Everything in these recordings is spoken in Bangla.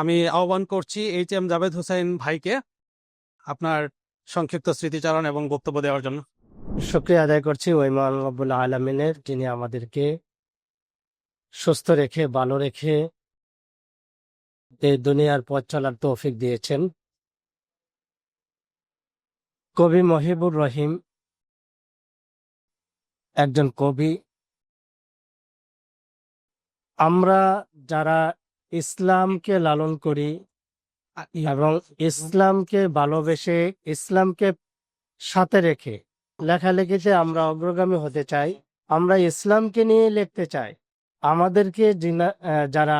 আমি আহ্বান করছি এইচ এম জাভেদ হোসেন ভাইকে আপনার সংক্ষিপ্ত স্মৃতিচারণ এবং বক্তব্য দেওয়ার জন্য। শুক্রিয়া আদায় করছি ওই মহানবুল আলমিনের, যিনি আমাদেরকে সুস্থ রেখে, ভালো রেখে এই দুনিয়ার পথ চলার তৌফিক দিয়েছেন। কবি মহিবুর রহিম একজন কবি। আমরা যারা ইসলামকে লালন করি এবং ইসলামকে ভালোবেসে ইসলামকে সাথে রেখে লেখালেখিতে আমরা অগ্রগামী হতে চাই, আমরা ইসলামকে নিয়ে লিখতে চাই। আমাদেরকে যারা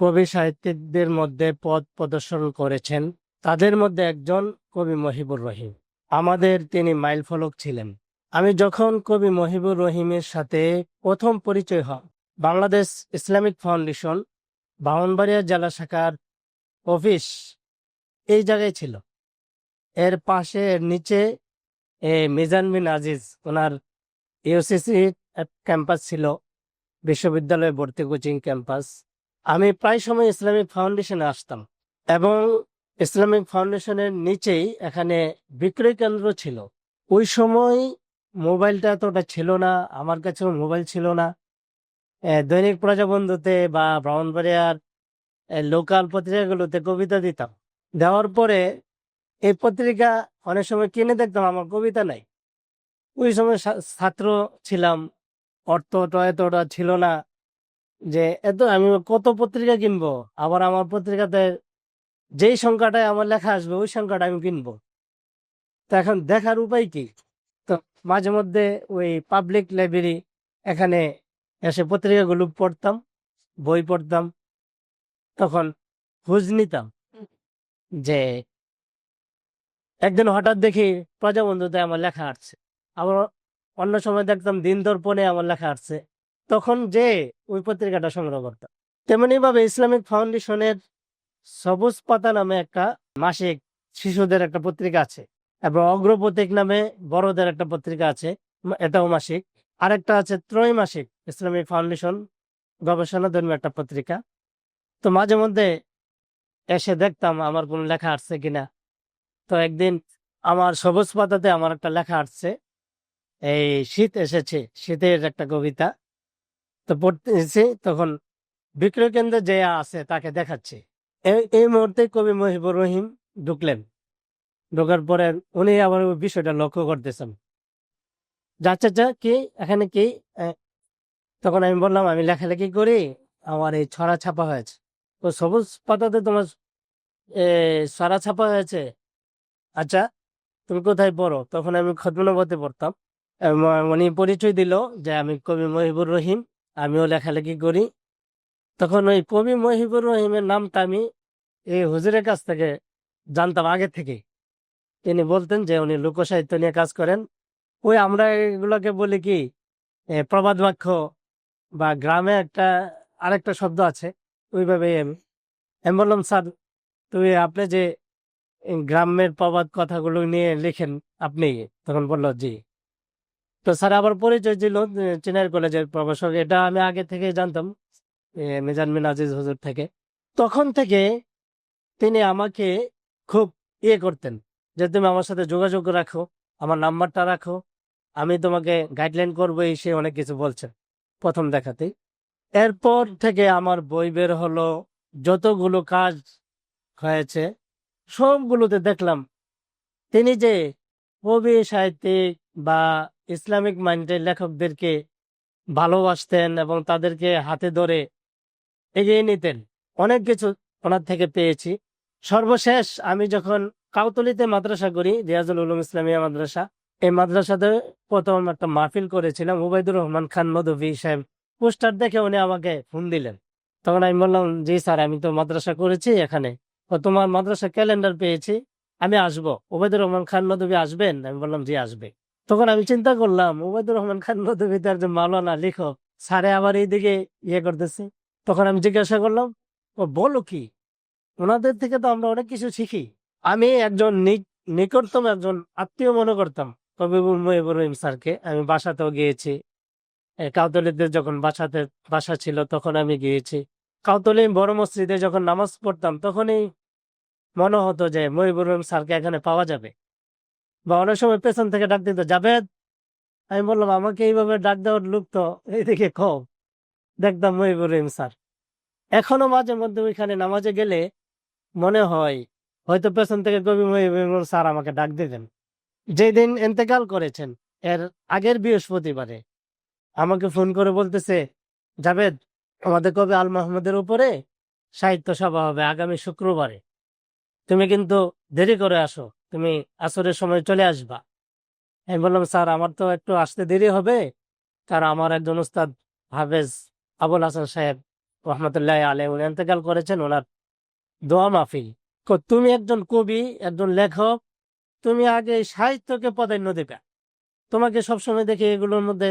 কবি সাহিত্যিকদের মধ্যে পদ প্রদর্শন করেছেন, তাদের মধ্যে একজন কবি মহিবুর রহিম। আমাদের তিনি মাইল ফলক ছিলেন। আমি যখন কবি মহিবুর রহিমের সাথে প্রথম পরিচয় হয় বাংলাদেশ ইসলামিক ফাউন্ডেশন বামনবাড়িয়া জেলা শাখার অফিস এই জায়গায় ছিল। এর পাশে, এর নিচে এ মিজান বিন আজিজ, ওনার ইউসিসি ক্যাম্পাস ছিল, বিশ্ববিদ্যালয়ে ভর্তি কোচিং ক্যাম্পাস। আমি প্রায় সময় ইসলামিক ফাউন্ডেশনে আসতাম এবং ইসলামিক ফাউন্ডেশনের নিচেই এখানে বিক্রয় কেন্দ্র ছিল। ওই সময় মোবাইলটা এতটা ছিল না, আমার কাছেও মোবাইল ছিল না। দৈনিক প্রজাবন্ধুতে বা ব্রাহ্মণবাড়িয়ার লোকাল পত্রিকাগুলোতে কবিতা দিতাম। দেওয়ার পরে এই পত্রিকা অনেক সময় কিনে দেখতাম, আমার কবিতা নাই। ওই সময় ছাত্র ছিলাম অর্থটা এতটা ছিল না যে, এত, আমি কত পত্রিকা কিনবো? আবার আমার পত্রিকাতে যেই সংখ্যাটায় আমার লেখা আসবে, ওই সংখ্যাটা আমি কিনবো? তো এখন দেখার উপায় কি? তো মাঝে মধ্যে ওই পাবলিক লাইব্রেরি এখানে এসে পত্রিকাগুলো পড়তাম, বই পড়তাম, তখন খোঁজ নিতাম যে একদিন হঠাৎ দেখি প্রজাবন্ধুতে আমার লেখা আসছে। আবার অন্য সময় দেখতাম দিন দর্পণে আমার লেখা আসছে। তখন যে ওই পত্রিকাটা সংগ্রহ করতাম। তেমনি ভাবে ইসলামিক ফাউন্ডেশনের সবুজ পাতা নামে একটা মাসিক শিশুদের একটা পত্রিকা আছে, এবং অগ্রপতিক নামে বড়দের একটা পত্রিকা আছে, এটাও মাসিক। আরেকটা আছে ত্রৈমাসিক ইসলামিক ফাউন্ডেশন গবেষণা ধর্মী একটা পত্রিকা। তো মাঝে মধ্যে এসে দেখতাম আমার কোনো লেখা আসছে কিনা। তো একদিন আমার সবুজ পাতাতে আমার একটা লেখা আসছে। এই শীত এসেছে, শীতের একটা কবিতা। তো পড়তেছি, তখন বিক্রয় কেন্দ্রে যে আছে তাকে দেখাচ্ছে। এই এই মুহূর্তে কবি মহিবুর রহিম ঢুকলেন। ঢোকার পরে উনি আবার ওই বিষয়টা লক্ষ্য করতেছেন। যাচ্ছে যা কি এখানে কি তখন আমি বললাম, আমি লেখালেখি করি, আমার এই ছড়া ছাপা হয়েছে। তো সবুজ পাতাতে তোমার ছড়া ছাপা হয়েছে। আচ্ছা তুমি কোথায় পড়ো? তখন আমি খতমনবতে পড়তাম। উনি পরিচয় দিল যে আমি কবি মহিবুর রহিম, আমিও লেখালেখি করি। তখন ওই কবি মহিবুর রহিমের নামটা আমি এই হুজুরের কাছ থেকে জানতাম আগে থেকে তিনি বলতেন যে উনি লোকসাহিত্য নিয়ে কাজ করেন ওই আমরা এগুলোকে বলি কি প্রবাদ বাক্য বা গ্রামে একটা আরেকটা শব্দ আছে ওইভাবেই আমি। আমি বললাম স্যার তুমি আপনি যে গ্রামের প্রবাদ কথাগুলো নিয়ে লেখেন আপনি? তখন বলল জি। তো স্যার আবার পরিচয় ছিল চেনার কলেজের প্রভাষক এটা আমি আগে থেকে জানতাম এ, মিজান মিন আজিজ হুজুর থেকে। তখন থেকে তিনি আমাকে খুব ইয়ে করতেন যে তুমি আমার সাথে যোগাযোগ রাখো আমার নাম্বারটা রাখো আমি তোমাকে গাইডলাইন করব এই সে অনেক কিছু বলছে, প্রথম দেখাতেই। এরপর থেকে আমার বই বের হলো, যতগুলো কাজ হয়েছে, সবগুলোতে দেখলাম, তিনি যে কবি, সাহিত্যিক বা ইসলামিক মাইন্ডের লেখকদেরকে ভালোবাসতেন এবং তাদেরকে হাতে ধরে এগিয়ে নিতেন, অনেক কিছু ওনার থেকে পেয়েছি। সর্বশেষ আমি যখন কাউতলিতে মাদ্রাসা করি, রিয়াজুল উলুম ইসলামিয়া মাদ্রাসা এই মাদ্রাসাতে প্রথম একটা মাহফিল করেছিলাম, উবাইদুর রহমান খান মধুবি সাহেব। পোস্টার দেখে উনি আমাকে ফোন দিলেন। তখন আমি বললাম, জি স্যার, আমি তো মাদ্রাসা করেছি এখানে। তোমার মাদ্রাসা ক্যালেন্ডার পেয়েছি, আমি আসব। ওবায়দুর রহমান খান নদী আসবেন? আমি বললাম, জি, আসবে। তখন আমি চিন্তা করলাম ওবায়দুর রহমান খান নদী তার যে মাওলানা, লেখক। স্যারে আবার এইদিকে ইয়ে করতেছে। তখন আমি জিজ্ঞাসা করলাম, ও, বলো কি? ওনাদের থেকে তো আমরা অনেক কিছু শিখি। আমি একজন নিকটতম একজন আত্মীয় মনে করতাম। কবিবুল মহিবুর রহিম স্যারকে আমি বাসাতেও গিয়েছি। এ, কাউতলিতে যখন বাসাতে বাসা ছিল তখন আমি গিয়েছি। কাউতলি বড় মসজিদে যখন নামাজ পড়তাম তখনই মনে হতো যে মহিবুর রহিম স্যারকে এখানে পাওয়া যাবে। বা অনেক সময় পেছন থেকে ডাক দিত জাভেদ? আমি বললাম আমাকে এইভাবে ডাক দেওয়ার লোক তো এইদিকে কম। দেখতাম মহিবুর রহিম স্যার। এখনও মাঝে মধ্যে ওইখানে নামাজে গেলে মনে হয় হয়তো পেছন থেকে কবি মহিবুর স্যার আমাকে ডাক দিতেন। যেদিন এন্তেকাল করেছেন, এর আগের বৃহস্পতিবারে। আমাকে ফোন করে বলতেছে, জাভেদ আমাদের কবি আল মাহমুদের উপরে সাহিত্য সভা হবে আগামী শুক্রবারে। তুমি কিন্তু দেরি করে আসো, তুমি আসরের সময় চলে আসবা। আমি বললাম, স্যার, আমার তো একটু আসতে দেরি হবে, কারণ আমার একজন উস্তাদ হাফেজ আবুল হাসান সাহেব রহমতুল্লাহ আলহ উনি এন্তেকাল করেছেন, ওনার দোয়া মাহফিল। তুমি একজন কবি, একজন লেখক তুমি আগে সাহিত্যকে প্রাধান্য দেবে। তোমাকে সবসময় দেখি এগুলোর মধ্যে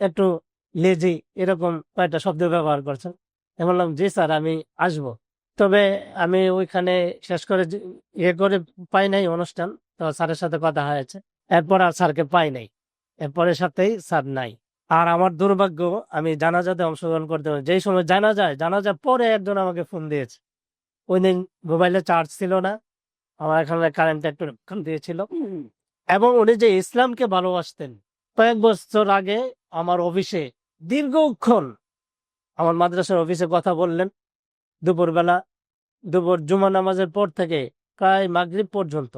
একটু লেজি এরকম কয়েকটা শব্দ ব্যবহার করছেন আমি বললাম, জি স্যার, আমি আসব। তবে আমি ওইখানে শেষ করে ইয়ে করে পাই নাই অনুষ্ঠান, তো স্যারের সাথে কথা হয়েছে। এরপর আর স্যারকে পাই নাই। এরপরের সাথেই স্যার নাই। আর আমার দুর্ভাগ্য, আমি জানাজাতে অংশগ্রহণ করতে পারি, যেই সময় জানা যায় জানা যায় পরে একজন আমাকে ফোন দিয়েছে। ওই দিন মোবাইলে চার্জ ছিল না। আমার এখানে কারেন্ট একটু দিয়েছিল। এবং উনি যে ইসলামকে ভালোবাসতেন কয়েক বছর আগে আমার অফিসে দীর্ঘক্ষণ আমার মাদ্রাসার অফিসে কথা বললেন। দুপুরবেলা দুপুর জুমা নামাজের পর থেকে প্রায় মাগরীব পর্যন্ত।